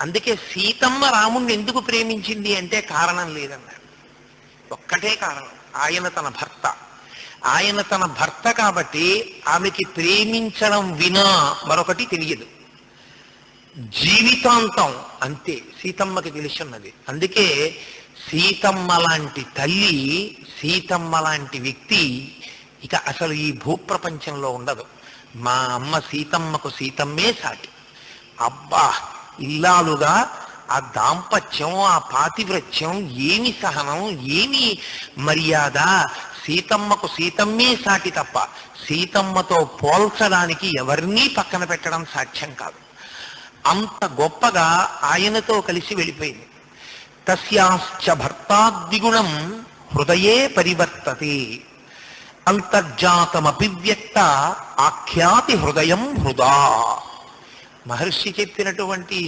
అందుకే సీతమ్మ రాముణ్ణి ఎందుకు ప్రేమించింది అంటే కారణం లేదన్నాడు. ఒక్కటే కారణం. ఆయన తన భర్త. ఆయన తన భర్త కాబట్టి ఆమెకి ప్రేమించడం వినా మరొకటి తెలియదు. జీవితాంతం అంతే. సీతమ్మకి తెలుసున్నది అందుకే సీతమ్మ లాంటి తల్లి సీతమ్మ లాంటి వ్యక్తి ఇక అసలు ఈ భూప్రపంచంలో ఉండదు. మా అమ్మ సీతమ్మకు సీతమ్మే సాటి. అబ్బా! ఇల్లాలుగా ఆ దాంపత్యం ఆ పాతివ్రత్యం ఏమి సహనం ఏమి మర్యాద? సీతమ్మకు సీతమ్మే సాటి తప్ప సీతమ్మతో పోల్చడానికి ఎవరినీ పక్కన పెట్టడం సాధ్యం కాదు. అంత గొప్పగా ఆయనతో కలిసి వెళ్ళిపోయింది. తస్యాశ్చ భర్తాద్విగుణం హృదయే పరివర్తతే. అంతర్జాతమభివ్యక్త ఆఖ్యాతి హృదయం హృదా. మహర్షి చెప్పినటువంటి